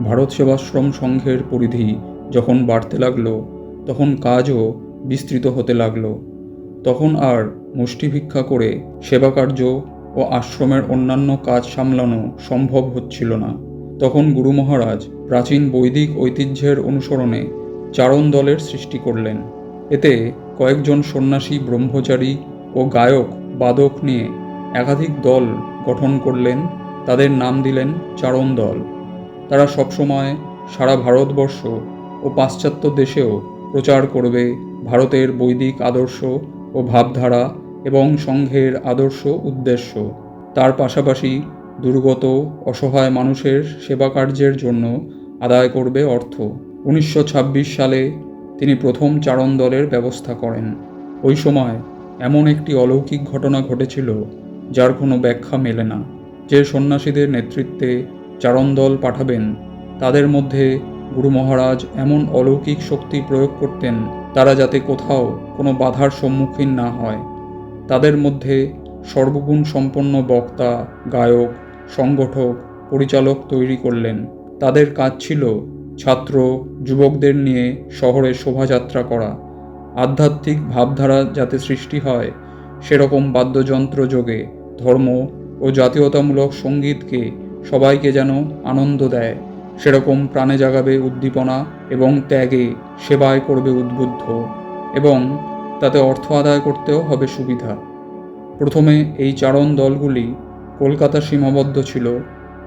ভারত সেবাশ্রম সংঘের পরিধি যখন বাড়তে লাগল, তখন কাজও বিস্তৃত হতে লাগল। তখন আর মুষ্টি ভিক্ষা করে সেবাকার্য ও আশ্রমের অন্যান্য কাজ সামলানো সম্ভব হচ্ছিল না। তখন গুরু মহারাজ প্রাচীন বৈদিক ঐতিহ্যের অনুসরণে চারণ দলের সৃষ্টি করলেন। এতে কয়েকজন সন্ন্যাসী, ব্রহ্মচারী ও গায়ক, বাদক নিয়ে একাধিক দল গঠন করলেন। তাদের নাম দিলেন চারণ দল। তারা সবসময় সারা ভারতবর্ষ ও পাশ্চাত্য দেশেও প্রচার করবে ভারতের বৈদিক আদর্শ ও ভাবধারা এবং সংঘের আদর্শ উদ্দেশ্য। তার পাশাপাশি দুর্গত, অসহায় মানুষের সেবা কার্যের জন্য আদায় করবে অর্থ। উনিশশো ছাব্বিশ সালে তিনি প্রথম চারণ দলের ব্যবস্থা করেন। ওই সময় এমন একটি অলৌকিক ঘটনা ঘটেছিল যার কোনো ব্যাখ্যা মেলে না। যে সন্ন্যাসীদের নেতৃত্বে চারণ দল পাঠাবেন। তাদের মধ্যে গুরু মহারাজ এমন অলৌকিক শক্তি প্রয়োগ করতেন, তারা যাতে কোথাও কোনো বাধার সম্মুখীন না হয়। তাদের মধ্যে সর্বগুণ সম্পন্ন বক্তা, গায়ক, সংগঠক, পরিচালক তৈরি করলেন। তাদের কাজ ছিল ছাত্র, যুবকদের নিয়ে শহরে শোভাযাত্রা করা। আধ্যাত্মিক ভাবধারা যাতে সৃষ্টি হয়, সেরকম বাদ্যযন্ত্র যোগে ধর্ম ও জাতীয়তামূলক সঙ্গীতকে সবাইকে যেন আনন্দ দেয়। সেরকম প্রাণে জাগাবে উদ্দীপনা এবং ত্যাগে সেবায় করবে উদ্বুদ্ধ এবং তাতে অর্থ আদায় করতেও হবে সুবিধা। প্রথমে এই চারণ দলগুলি কলকাতা সীমাবদ্ধ ছিল।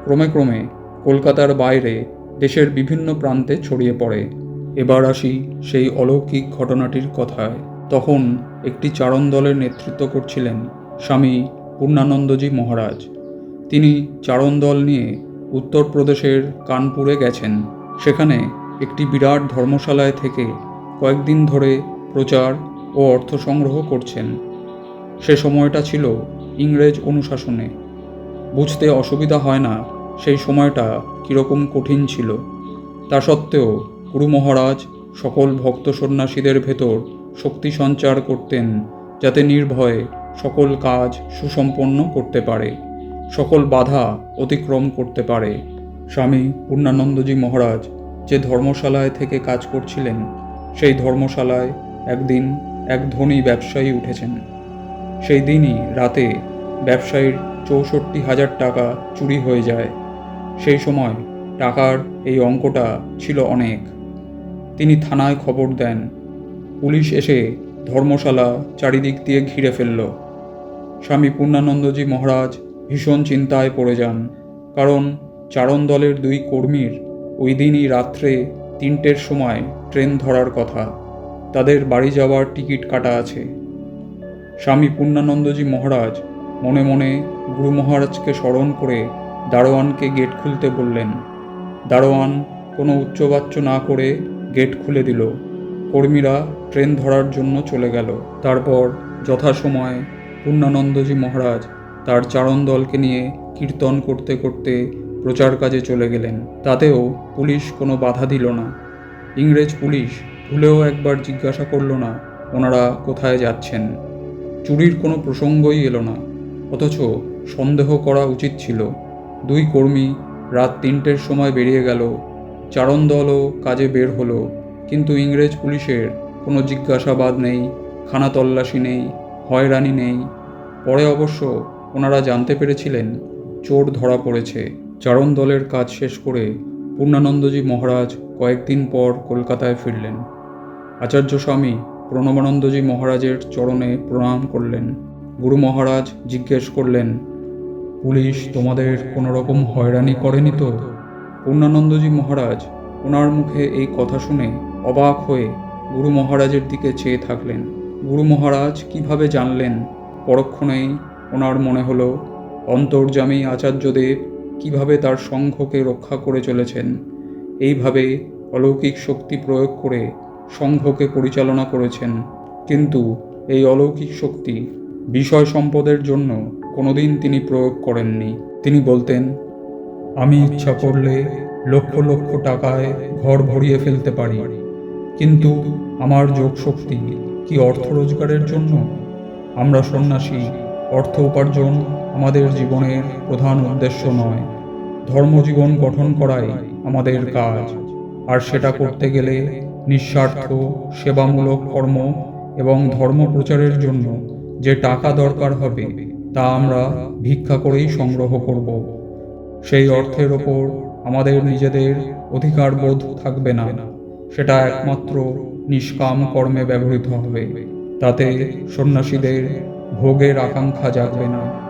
ক্রমে ক্রমে কলকাতার বাইরে দেশের বিভিন্ন প্রান্তে ছড়িয়ে পড়ে। এবার আসি সেই অলৌকিক ঘটনাটির কথায়। তখন একটি চারণ দলের নেতৃত্ব করছিলেন স্বামী পূর্ণানন্দজি মহারাজ। তিনি চারণ দল নিয়ে উত্তরপ্রদেশের কানপুরে গেছেন। সেখানে একটি বিরাট ধর্মশালায় থেকে কয়েকদিন ধরে প্রচার ও অর্থ সংগ্রহ করছেন। সে সময়টা ছিল ইংরেজ অনুশাসনে। বুঝতে অসুবিধা হয় না সেই সময়টা কীরকম কঠিন ছিল। তা সত্ত্বেও গুরু মহারাজ সকল ভক্ত সন্ন্যাসীদের ভেতর শক্তি সঞ্চার করতেন যাতে নির্ভয়ে সকল কাজ সুসম্পন্ন করতে পারে। সকল বাধা অতিক্রম করতে পারে। স্বামী পূর্ণানন্দজি মহারাজ যে ধর্মশালায় থেকে কাজ করছিলেন, সেই ধর্মশালায় একদিন এক ধনী ব্যবসায়ী উঠেছেন। সেই দিনই রাতে ব্যবসায়ীর চৌষট্টি হাজার টাকা চুরি হয়ে যায়। সেই সময় টাকার এই অঙ্কটা ছিল অনেক। তিনি থানায় খবর দেন। পুলিশ এসে ধর্মশালা চারিদিক দিয়ে ঘিরে ফেলল। স্বামী পূর্ণানন্দজি মহারাজ ভীষণ চিন্তায় পড়ে যান। কারণ চারণ দলের দুই কর্মীর ওই দিনই রাত্রে তিনটের সময় ট্রেন ধরার কথা। তাদের বাড়ি যাওয়ার টিকিট কাটা আছে। স্বামী পূর্ণানন্দজি মহারাজ মনে মনে গুরু মহারাজকে স্মরণ করে দারোয়ানকে গেট খুলতে বললেন। দারোয়ান কোনো উচ্চবাচ্য না করে গেট খুলে দিল। কর্মীরা ট্রেন ধরার জন্য চলে গেল। তারপর যথাসময়ে পূর্ণানন্দজি মহারাজ তার চারণ দলকে নিয়ে কীর্তন করতে করতে প্রচার কাজে চলে গেলেন। তাতেও পুলিশ কোনো বাধা দিল না। ইংরেজ পুলিশ ভুলেও একবার জিজ্ঞাসা করল না, ওনারা কোথায় যাচ্ছেন? চুরির কোনো প্রসঙ্গই এলো না, অথচ সন্দেহ করা উচিত ছিল। দুই কর্মী রাত তিনটের সময় বেরিয়ে গেল। চারণ দলও কাজে বের হলো, কিন্তু ইংরেজ পুলিশের কোনো জিজ্ঞাসাবাদ নেই, খানা তল্লাশি নেই, হয়রানি নেই। পরে অবশ্য ওনারা জানতে পেরেছিলেন চোর ধরা পড়েছে। চারণ দলের কাজ শেষ করে পূর্ণানন্দজি মহারাজ কয়েকদিন পর কলকাতায় ফিরলেন। আচার্য স্বামী প্রণবানন্দজি মহারাজের চরণে প্রণাম করলেন। গুরু মহারাজ জিজ্ঞেস করলেন, পুলিশ তোমাদের কোনো রকম হয়রানি করেনি তো? পূর্ণানন্দজি মহারাজ ওনার মুখে এই কথা শুনে অবাক হয়ে গুরু মহারাজের দিকে চেয়ে থাকলেন। গুরু মহারাজ কীভাবে জানলেন? পরক্ষণেই ওনার মনে হলো, অন্তর্যামী আচার্যদেব কীভাবে তার সংঘকে রক্ষা করে চলেছেন। এইভাবে অলৌকিক শক্তি প্রয়োগ করে সংঘকে পরিচালনা করেছেন। কিন্তু এই অলৌকিক শক্তি বিষয় সম্পদের জন্য কোনোদিন তিনি প্রয়োগ করেননি। তিনি বলতেন, আমি ইচ্ছা করলে লক্ষ লক্ষ টাকায় ঘর ভরিয়ে ফেলতে পারি। কিন্তু আমার যোগ শক্তি কি অর্থ রোজগারের জন্য? আমরা সন্ন্যাসী অর্থ উপার্জন আমাদের জীবনের প্রধান উদ্দেশ্য নয়। ধর্মজীবন গঠন করাই আমাদের কাজ। আর সেটা করতে গেলে নিঃস্বার্থ, সেবামূলক কর্ম এবং ধর্ম প্রচারের জন্য যে টাকা দরকার হবে, তা আমরা ভিক্ষা করেই সংগ্রহ করব। সেই অর্থের ওপর আমাদের নিজেদের অধিকার বোধ থাকবে না। সেটা একমাত্র নিষ্কাম কর্মে ব্যবহৃত হবে। তাতে সন্ন্যাসীদের ভোগের আকাঙ্ক্ষা জাগবে না।